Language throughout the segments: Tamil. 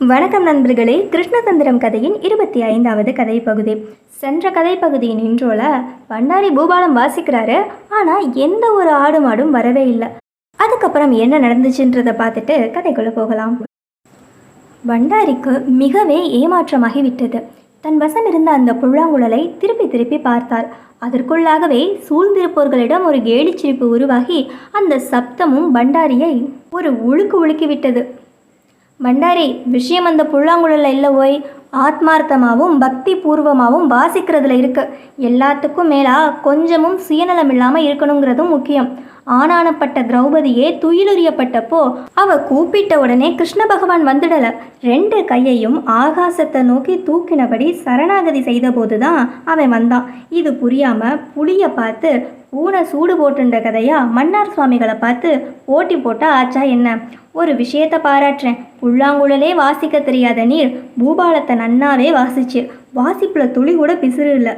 வணக்கம் நண்பர்களே கிருஷ்ணதந்திரம் கதையின் இருபத்தி ஐந்தாவது கதை பகுதி சென்ற கதை பகுதியின் இன்றோல பண்டாரி பூபாலம் வாசிக்கிறாரு ஆனால் எந்த ஒரு ஆடு மாடும் வரவே இல்லை. அதுக்கப்புறம் என்ன நடந்துச்சுன்றதை பார்த்துட்டு கதைக்குள்ளே போகலாம். பண்டாரிக்கு மிகவே ஏமாற்றமாகி விட்டது. தன் வசம் இருந்த அந்த புல்லாங்குழலை திருப்பி திருப்பி பார்த்தார். அதற்குள்ளாகவே சூழ்ந்திருப்போர்களிடம் ஒரு கேலிச்சிரிப்பு உருவாகி அந்த சப்தமும் பண்டாரியை ஒரு உழுக்கு உலுக்கி விட்டது. பண்டாரி விஷயம் அந்த புல்லாங்குழலில் இல்லை ஓய். ஆத்மார்த்தமாகவும் பக்தி பூர்வமாகவும் வாசிக்கிறதுல இருக்கு. எல்லாத்துக்கும் மேலாக கொஞ்சமும் சுயநலம் இல்லாமல் இருக்கணுங்கிறதும் முக்கியம். ஆனானப்பட்ட திரௌபதியே துயிலுரியப்பட்டப்போ அவ கூப்பிட்ட உடனே கிருஷ்ண பகவான் வந்துடல. ரெண்டு கையையும் ஆகாசத்தை நோக்கி தூக்கினபடி சரணாகதி செய்தபோது தான் அவன் வந்தான். இது புரியாம புளிய பார்த்து ஊனை சூடு போட்டுன்ற கதையா மன்னார் சுவாமிகளை பார்த்து ஓட்டி போட்டா ஆச்சா என்ன? ஒரு விஷயத்தை பாராட்டுறேன். புல்லாங்குழலே வாசிக்க தெரியாத நீர் பூபாலத்தை நன்னாவே வாசிச்சு. வாசிப்புல துளி கூட பிசுறு இல்லை.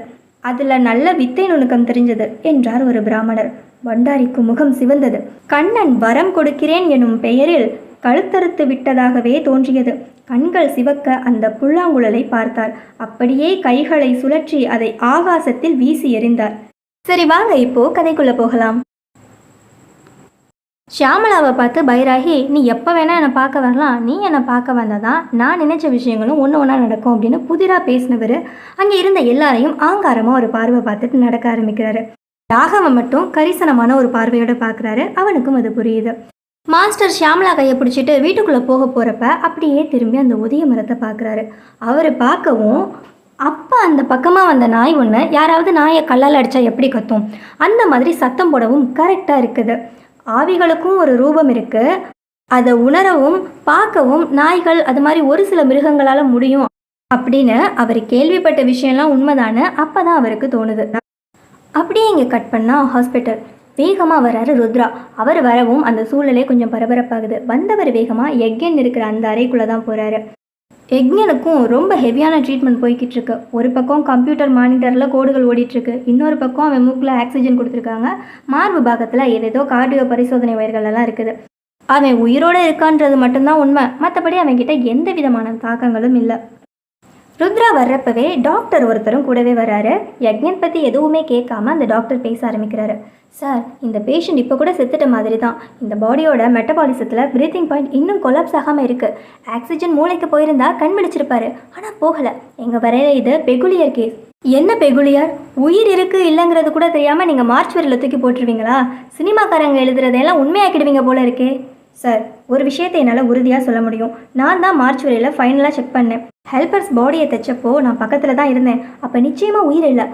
அதுல நல்ல வித்தை நுணுக்கம் தெரிஞ்சது என்றார் ஒரு பிராமணர். பண்டாரிக்கு முகம் சிவந்தது. கண்ணன் வரம் கொடுக்கிறேன் எனும் பெயரில் கழுத்தறுத்து விட்டதாகவே தோன்றியது. கண்கள் சிவக்க அந்த புல்லாங்குழலை பார்த்தார். அப்படியே கைகளை சுழற்றி அதை ஆகாசத்தில் வீசி எறிந்தார். சரி வாங்க இப்போ கதைக்குள்ள போகலாம். ஷியாமலாவை பார்த்து பைராகி நீ எப்போ வேணால் என்னை பார்க்க வரலாம். நீ என்னை பார்க்க வந்ததான் நான் நினைச்ச விஷயங்களும் ஒன்று ஒன்றா நடக்கும் அப்படின்னு புதிராக பேசினவர் அங்கே இருந்த எல்லாரையும் ஆங்காரமாக ஒரு பார்வை பார்த்துட்டு நடக்க ஆரம்பிக்கிறாரு. ராகவன் மட்டும் கரிசனமான ஒரு பார்வையோட பார்க்குறாரு. அவனுக்கும் அது புரியுது. மாஸ்டர் ஷியாமலா கையை பிடிச்சிட்டு வீட்டுக்குள்ளே போக போகிறப்ப அப்படியே திரும்பி அந்த உதய மரத்தை பார்க்குறாரு. அவர் பார்க்கவும் அப் அந்த பக்கமாக வந்த நாய் ஒன்று யாராவது நாயை கல்லால் அடித்தா எப்படி கத்தும்? அந்த மாதிரி சத்தம் போடவும் கரெக்டாக இருக்குது. ஆவிகளுக்கும் ஒரு ரூபம் இருக்குது அதை உணரவும் பார்க்கவும் நாய்கள் அது மாதிரி ஒரு சில மிருகங்களால் முடியும் அப்படின்னு அவர் கேள்விப்பட்ட விஷயம்லாம் உண்மைதானே அப்போ தான் அவருக்கு தோணுது. அப்படியே இங்கே கட் பண்ணால் ஹாஸ்பிட்டல் வேகமாக வராரு ருத்ரா. அவர் வரவும் அந்த சூழலே கொஞ்சம் பரபரப்பாகுது. வந்தவர் வேகமாக எக்கென் இருக்கிற அந்த அறைக்குள்ளே தான் போகிறாரு எக்ஞனுக்கும் ரொம்ப ஹெவியான ட்ரீட்மெண்ட் போய்கிட்டு இருக்கு ஒரு பக்கம் கம்ப்யூட்டர் மானிட்டரில் கோடுகள் ஓடிட்டுருக்கு. இன்னொரு பக்கம் அவன் மூக்கில் ஆக்சிஜன் கொடுத்துருக்காங்க. மார்பு பாகத்தில் ஏதேதோ கார்டியோ பரிசோதனை வயர்கள் எல்லாம் இருக்குது. அவன் உயிரோடு இருக்கான்றது மட்டும்தான் உண்மை. மற்றபடி அவன்கிட்ட எந்த விதமான தாக்கங்களும் இல்லை. ருத்ரா வர்றப்பவே டாக்டர் ஒருத்தரும் கூடவே வராரு. யக்ஞன் பற்றி எதுவுமே கேட்காம அந்த டாக்டர் பேச ஆரம்பிக்கிறாரு. சார் இந்த பேஷண்ட் இப்போ கூட செத்துட்ட மாதிரி தான் இந்த பாடியோட மெட்டபாலிசத்தில் பிரீத்திங் பாயிண்ட் இன்னும் கொலாப்ஸ் ஆகாமல் இருக்குது ஆக்சிஜன் மூளைக்கு போயிருந்தா கண் விழிச்சிருப்பாரு. ஆனால் போகலை. எங்கள் வரையில இது பெகுலியர் கேஸ் என்ன பெகுலியார்? உயிர் இருக்கு இல்லைங்கிறது கூட தெரியாமல் நீங்கள் மார்ச் வரையில் தூக்கி போட்டுருவீங்களா? சினிமாக்காரங்க எழுதுறதையெல்லாம் உண்மையாக்கிடுவீங்க போல இருக்கே. சார் ஒரு விஷயத்தை என்னால் உறுதியாக சொல்ல முடியும். நான் தான் மார்ச் வரையில் ஃபைனலாக செக் பண்ணேன். ஹெல்பர்ஸ் பாடியை தைச்சப்போ நான் பக்கத்தில் தான் இருந்தேன். அப்போ நிச்சயமாக உயிர் இல்லை.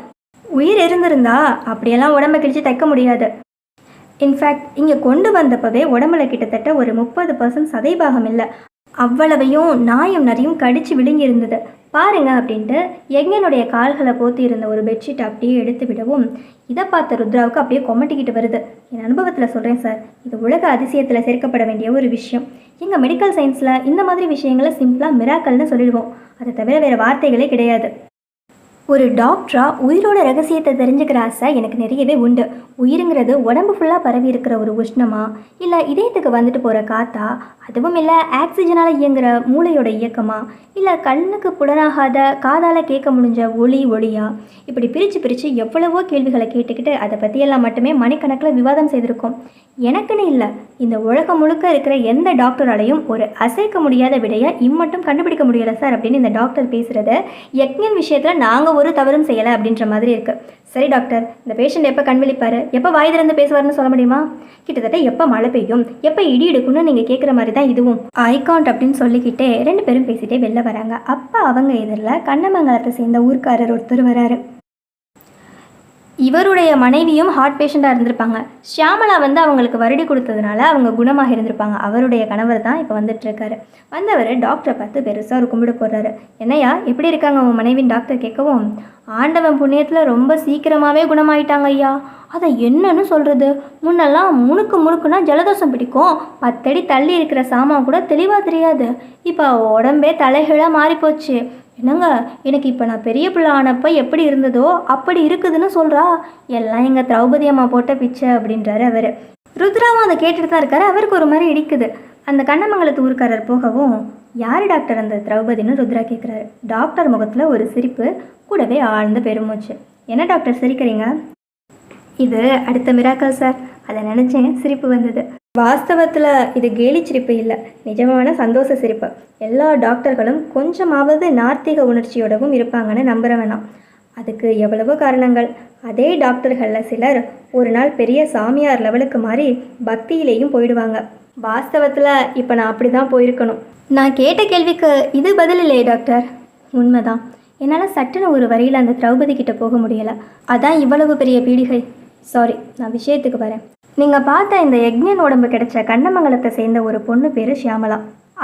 உயிர் இருந்திருந்தா அப்படியெல்லாம் உடம்ப கிழிச்சு தைக்க முடியாது. இன்ஃபேக்ட் இங்கே கொண்டு வந்தப்பவே உடம்புல கிட்டத்தட்ட ஒரு முப்பது பர்சன்ட் சதைபாகம் இல்லை. அவ்வளவையும் நாயும் நரியும் கடிச்சு விழுங்கி இருந்தது பாருங்க அப்படின்ட்டு எங்கனுடைய கால்களை போத்தி இருந்த ஒரு பெட்ஷீட் அப்படியே எடுத்து விடவும் இதை பார்த்த ருத்ராவுக்கு அப்படியே கொமட்டிக்கிட்டு வருது. என் அனுபவத்தில் சொல்கிறேன் சார் இது உலக அதிசயத்தில் சேர்க்கப்பட வேண்டிய ஒரு விஷயம். எங்கள் மெடிக்கல் சயின்ஸில் இந்த மாதிரி விஷயங்களை சிம்பிளாக மிராக்கல்னு சொல்லிடுவோம். அதை தவிர வேறு வார்த்தைகளே கிடையாது. ஒரு டாக்டரா உயிரோட ரகசியத்தை தெரிஞ்சுக்கிற ஆசை எனக்கு நிறையவே உண்டு. உயிருங்கிறது உடம்பு ஃபுல்லாக பரவி இருக்கிற ஒரு உஷ்ணமா? இல்லை இதயத்துக்கு வந்துட்டு போகிற காத்தா? அதுவும் இல்லை ஆக்சிஜனால் இயங்குற மூளையோட இயக்கமா? இல்லை கண்ணுக்கு புலனாகாத காதால் கேட்க முடிஞ்ச ஒளி ஒளியா? இப்படி பிரித்து பிரித்து எவ்வளவோ கேள்விகளை கேட்டுக்கிட்டு அதை பற்றியெல்லாம் மட்டுமே மணிக்கணக்கில் விவாதம் செய்திருக்கோம். எனக்குன்னு இல்லை இந்த உலகம் முழுக்க இருக்கிற எந்த டாக்டராலையும் ஒரு அசைக்க முடியாத விடையை இம்மட்டும் கண்டுபிடிக்க முடியலை சார் அப்படின்னு இந்த டாக்டர் பேசுகிறத யக்ஞன் விஷயத்தில் நாங்கள் ஒரு தவறும் செய்யலை அப்படின்ற மாதிரி இருக்குது சரி டாக்டர் இந்த பேஷண்ட் எப்போ கண் விழிப்பாரு? எப்போ வாய் திறந்து பேசுவார்னு சொல்ல முடியுமா? கிட்டத்தட்ட எப்போ மழை பெய்யும்? எப்போ இடி எடுக்கும்னு நீங்கள் கேட்குற மாதிரி தான் இதுவும். ஐகாண்ட் அப்படின்னு சொல்லிக்கிட்டே ரெண்டு பேரும் பேசிகிட்டே வெளில வராங்க. அப்போ அவங்க எதிரில் கண்ணமங்கலத்தை சேர்ந்த ஊர்க்காரர் ஒருத்தர் வராரு. இவருடைய மனைவியும் ஹார்ட் பேஷண்ட்டாக இருந்திருப்பாங்க. ஷியாமலா வந்து அவங்களுக்கு வருடி கொடுத்ததுனால அவங்க குணமாக இருந்திருப்பாங்க. அவருடைய கணவர் தான் இப்போ வந்துட்டு இருக்காரு வந்தவர் டாக்டரை பார்த்து பெருசாக ஒரு கும்பிட போடுறாரு. என்னையா எப்படி இருக்காங்க உன் மனைவின் டாக்டர் கேட்கவும் ஆண்டவன் புண்ணியத்தில் ரொம்ப சீக்கிரமாகவே குணமாயிட்டாங்க ஐயா. அதை என்னன்னு சொல்கிறது முன்னெல்லாம் முணுக்கு முணுக்குன்னா ஜலதோஷம் பிடிக்கும். பத்தடி தள்ளி இருக்கிற சாமான் கூட தெளிவாக தெரியாது. இப்போ உடம்பே தலைகீழாக மாறிப்போச்சு. என்னங்க எனக்கு இப்போ நான் பெரிய பிள்ளை ஆனப்போ எப்படி இருந்ததோ அப்படி இருக்குதுன்னு சொல்கிறா எல்லாம் எங்கள் திரௌபதி அம்மா போட்ட பிச்சை அப்படின்றாரு அவர். ருத்ராவும் அதை கேட்டுட்டு தான் இருக்காரு. அவருக்கு ஒரு மாதிரி இடிக்குது. அந்த கண்ணமங்கலத்து ஊருக்காரர் போகவும் யார் டாக்டர் அந்த திரௌபதின்னு? ருத்ரா கேட்குறாரு டாக்டர் முகத்தில் ஒரு சிரிப்பு கூடவே ஆழ்ந்த பெருமூச்சு. என்ன டாக்டர் சிரிக்கிறீங்க? இது அடுத்த மிராக்கல் சார் அதை நினச்சேன் சிரிப்பு வந்தது. வாஸ்தவத்தில் இது கேலி சிரிப்பு இல்லை. நிஜமான சந்தோஷ சிரிப்பு. எல்லா டாக்டர்களும் கொஞ்சமாவது நார்த்திக உணர்ச்சியோடவும் இருப்பாங்கன்னு நம்புற வேணாம் அதுக்கு எவ்வளவோ காரணங்கள். அதே டாக்டர்களில் சிலர் ஒரு நாள் பெரிய சாமியார் லெவலுக்கு மாறி பக்தியிலேயும் போயிடுவாங்க. வாஸ்தவத்தில் இப்போ நான் அப்படி தான் போயிருக்கணும். நான் கேட்ட கேள்விக்கு இது பதில் இல்லையே டாக்டர். உண்மைதான். என்னால் சட்டுன்னு ஒரு வரியில் அந்த திரௌபதி கிட்ட போக முடியலை. அதான் இவ்வளவு பெரிய பீடிகை. சாரி நான் விஷயத்துக்கு வரேன். நீங்கள் பார்த்த இந்த யக்ஞன் உடம்பு கிடைச்ச கண்ணமங்கலத்தை சேர்ந்த ஒரு பொண்ணு பேர் ஷியாமலா.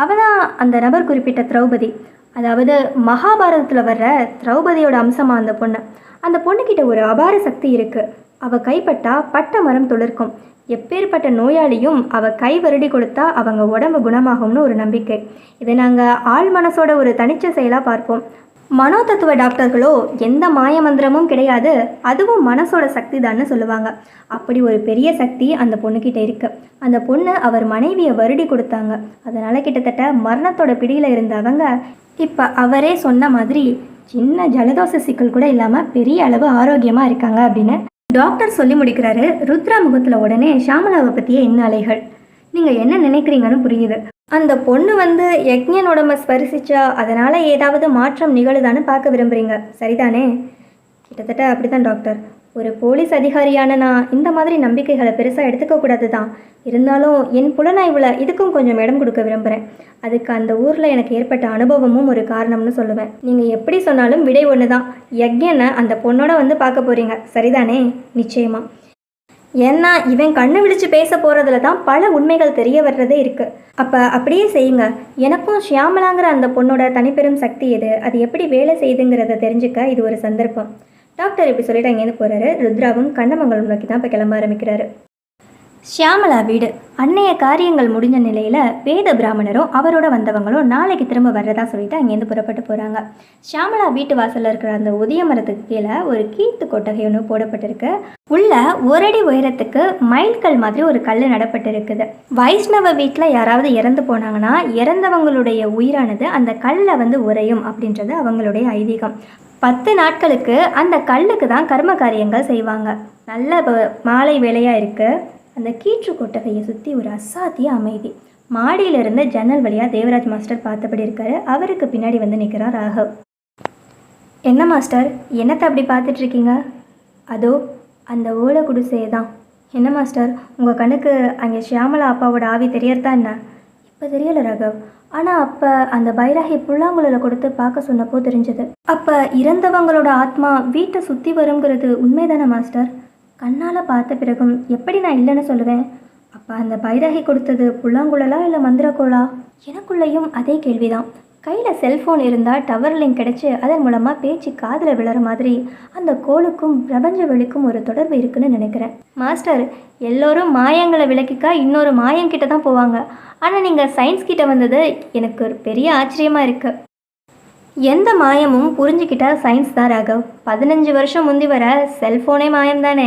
அவதான் அந்த நபர் குறிப்பிட்ட திரௌபதி. அதாவது மகாபாரதத்தில் வர்ற திரௌபதியோட அம்சமா அந்த பொண்ணு. அந்த பொண்ணுக்கிட்ட ஒரு அபார சக்தி இருக்கு. அவள் கைப்பட்டா பட்ட மரம் துளிர்க்கும். எப்பேற்பட்ட நோயாளியும் அவள் கை வருடி கொடுத்தா அவங்க உடம்பு குணமாகும்னு ஒரு நம்பிக்கை. இதை நாங்கள் ஆள் மனசோட ஒரு தனிச்ச செயலாக பார்ப்போம். மனோதத்துவ டாக்டர்களோ எந்த மாய மந்திரமும் கிடையாது. அதுவும் மனசோட சக்தி தான்னு சொல்லுவாங்க. அப்படி ஒரு பெரிய சக்தி அந்த பொண்ணுக்கிட்ட இருக்கு. அந்த பொண்ணு அவர் மனைவியை வருடி கொடுத்தாங்க. அதனால கிட்டத்தட்ட மரணத்தோட பிடியில் இருந்த அவங்க இப்போ அவரே சொன்ன மாதிரி சின்ன ஜலதோஷ சிக்கல் கூட இல்லாமல் பெரிய அளவு ஆரோக்கியமாக இருக்காங்க அப்படின்னு டாக்டர் சொல்லி முடிக்கிறாரு. ருத்ரா முகத்தில் உடனே ஷாமலாவை பற்றிய என்ன அலைகள். நீங்கள் என்ன நினைக்கிறீங்கன்னு புரியுது. அந்த பொண்ணு வந்து யக்ஞன் உடம்ப ஸ்பரிசிச்சா அதனால் ஏதாவது மாற்றம் நிகழுதான்னு பார்க்க விரும்புகிறீங்க சரிதானே? கிட்டத்தட்ட அப்படிதான் டாக்டர். ஒரு போலீஸ் அதிகாரியான நான் இந்த மாதிரி நம்பிக்கைகளை பெருசாக எடுத்துக்கக்கூடாது தான் இருந்தாலும் என் புலனாய்வில் இதுக்கும் கொஞ்சம் இடம் கொடுக்க விரும்புகிறேன் அதுக்கு அந்த ஊரில் எனக்கு ஏற்பட்ட அனுபவமும் ஒரு காரணம்னு சொல்லுவேன். நீங்கள் எப்படி சொன்னாலும் விடை ஒன்று தான் யக்ஞனை அந்த பொண்ணோட வந்து பார்க்க போகிறீங்க சரிதானே? நிச்சயமாக ஏன்னா இவன் கண்ணு விழிச்சு பேச போகிறதுல தான் பல உண்மைகள் தெரிய வர்றதே இருக்கு. அப்போ அப்படியே செய்யுங்க. எனக்கும் ஷியாமலாங்கிற அந்த பொண்ணோட தனிப்பெரும் சக்தி எது? அது எப்படி வேலை செய்யுதுங்கிறத தெரிஞ்சுக்க இது ஒரு சந்தர்ப்பம். டாக்டர் இப்படி சொல்லிட்டு அங்கேருந்து போகிறாரு ருத்ராவும் கண்ணமங்கலம் நோக்கி தான் இப்போ கிளம்ப ஆரம்பிக்கிறாரு. ஷியாமலா வீடு. அன்னைய காரியங்கள் முடிஞ்ச நிலையில் வேத பிராமணரும் அவரோட வந்தவங்களும் நாளைக்கு திரும்ப வர்றதா சொல்லிட்டு அங்கேருந்து புறப்பட்டு போகிறாங்க ஷியாமலா வீட்டு வாசலில் இருக்கிற அந்த உதய மரத்துக்கு கீழே ஒரு கீத்து கொட்டகை ஒன்று போடப்பட்டிருக்கு. உள்ள ஒரு அடி உயரத்துக்கு மைல்கல் மாதிரி ஒரு கல் நடப்பட்டிருக்குது. வைஷ்ணவ வீட்டில் யாராவது இறந்து போனாங்கன்னா இறந்தவங்களுடைய உயிரானது அந்த கல்லில் வந்து உறையும் அப்படின்றது அவங்களுடைய ஐதீகம். பத்து நாட்களுக்கு அந்த கல்லுக்கு தான் கர்ம காரியங்கள் செய்வாங்க. நல்ல மாலை வேலையாக இருக்குது அந்த கீற்று கொட்டகையை சுற்றி ஒரு அசாத்திய அமைதி. மாடியில இருந்த ஜன்னல் வழியாக தேவராஜ் மாஸ்டர் பார்த்தபடி இருக்காரு. அவருக்கு பின்னாடி வந்து நிற்கிறார் ராகவ். என்ன மாஸ்டர் என்னத்தை அப்படி பார்த்துட்டு இருக்கீங்க அதோ அந்த ஓலை குடிசையை தான். என்ன மாஸ்டர் உங்கள் கண்ணுக்கு அங்கே ஷியாமலா அப்பாவோட ஆவி தெரியறதா என்ன? இப்போ தெரியல ராகவ். ஆனால் அப்போ அந்த பைராகி புல்லாங்குழல கொடுத்து பார்க்க சொன்னப்போ தெரிஞ்சது. அப்போ இறந்தவங்களோட ஆத்மா வீட்டை சுற்றி வருங்கிறது உண்மைதானே மாஸ்டர்? கண்ணால் பார்த்த பிறகும் எப்படி நான் இல்லைன்னு சொல்லுவேன்? அப்போ அந்த பைராகி கொடுத்தது புல்லாங்குழலா இல்லை மந்திரக்கோளா? எனக்குள்ளேயும் அதே கேள்விதான். கையில் செல்ஃபோன் இருந்தால் டவர் லிங்க் கிடச்சி அதன் மூலமாக பேச்சு காதில் விழற மாதிரி அந்த கோளுக்கும் பிரபஞ்ச வெளிக்கும் ஒரு தொடர்பு இருக்குன்னு நினைக்கிறேன். மாஸ்டர் எல்லோரும் மாயங்களை விளக்கிக்கா இன்னொரு மாயங்கிட்ட தான் போவாங்க. ஆனால் நீங்கள் சயின்ஸ் கிட்ட வந்தது எனக்கு ஒரு பெரிய ஆச்சரியமாக இருக்குது எந்த மாயமும் புரிஞ்சுக்கிட்டா சயின்ஸ் தான் ராகவ். பதினஞ்சு வருஷம் முந்தி வர செல்ஃபோனே மாயம் தானே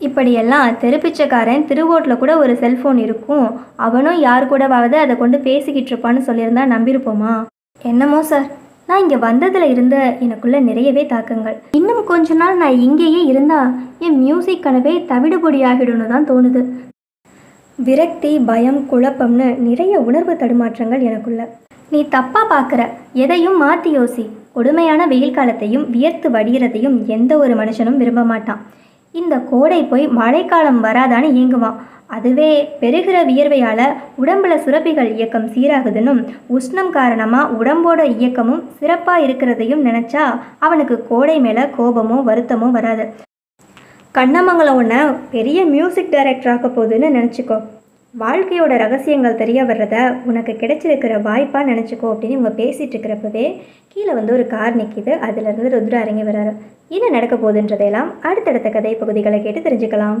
இப்படியெல்லாம் தெருப்பிச்சக்காரன் திருவோட்டில் கூட ஒரு செல்ஃபோன் இருக்கும். அவனும் யார் கூடவாவது அதை கொண்டு பேசிக்கிட்டு இருப்பான்னு சொல்லியிருந்தா நம்பியிருப்போமா? என்னமோ சார் நான் இங்கே வந்ததில் இருந்த எனக்குள்ள நிறையவே தாக்கங்கள். இன்னும் கொஞ்ச நாள் நான் இங்கேயே இருந்தால் என் மியூசிக் கனவே தவிடுபொடி தான் தோணுது. விரக்தி பயம் குழப்பம்னு நிறைய உணர்வு தடுமாற்றங்கள் எனக்குள்ள. நீ தப்பா பார்க்குற எதையும் மாற்றி யோசி. கொடுமையான வெயில் காலத்தையும் வியர்த்து வடிகிறதையும் எந்த ஒரு மனுஷனும் விரும்ப மாட்டான். இந்த கோடை போய் மழைக்காலம் வராதான்னு ஏங்குவான். அதுவே பெருகிற வியர்வையால் உடம்புல சுரப்பிகள் இயக்கம் சீராகுதுன்னும் உஷ்ணம் காரணமாக உடம்போட இயக்கமும் சிறப்பாக இருக்கிறதையும் நினச்சா அவனுக்கு கோடை மேலே கோபமோ வருத்தமோ வராது. கண்ணமங்கலம் உன்னை பெரிய மியூசிக் டைரக்டர் ஆக்க போகுதுன்னு நினச்சிக்கோ. வாழ்க்கையோட ரகசியங்கள் தெரிய வர்றத உனக்கு கிடைச்சிருக்கிற வாய்ப்பாக நினச்சிக்கோ அப்படின்னு இவங்க பேசிகிட்டு இருக்கிறப்பவே கீழே வந்து ஒரு கார் நிற்கிது அதுலேருந்து ருத்ரா இறங்கி வர்றாரு என்ன நடக்க போகுதுன்றதையெல்லாம் அடுத்தடுத்த கதை பகுதிகளை கேட்டு தெரிஞ்சுக்கலாம்.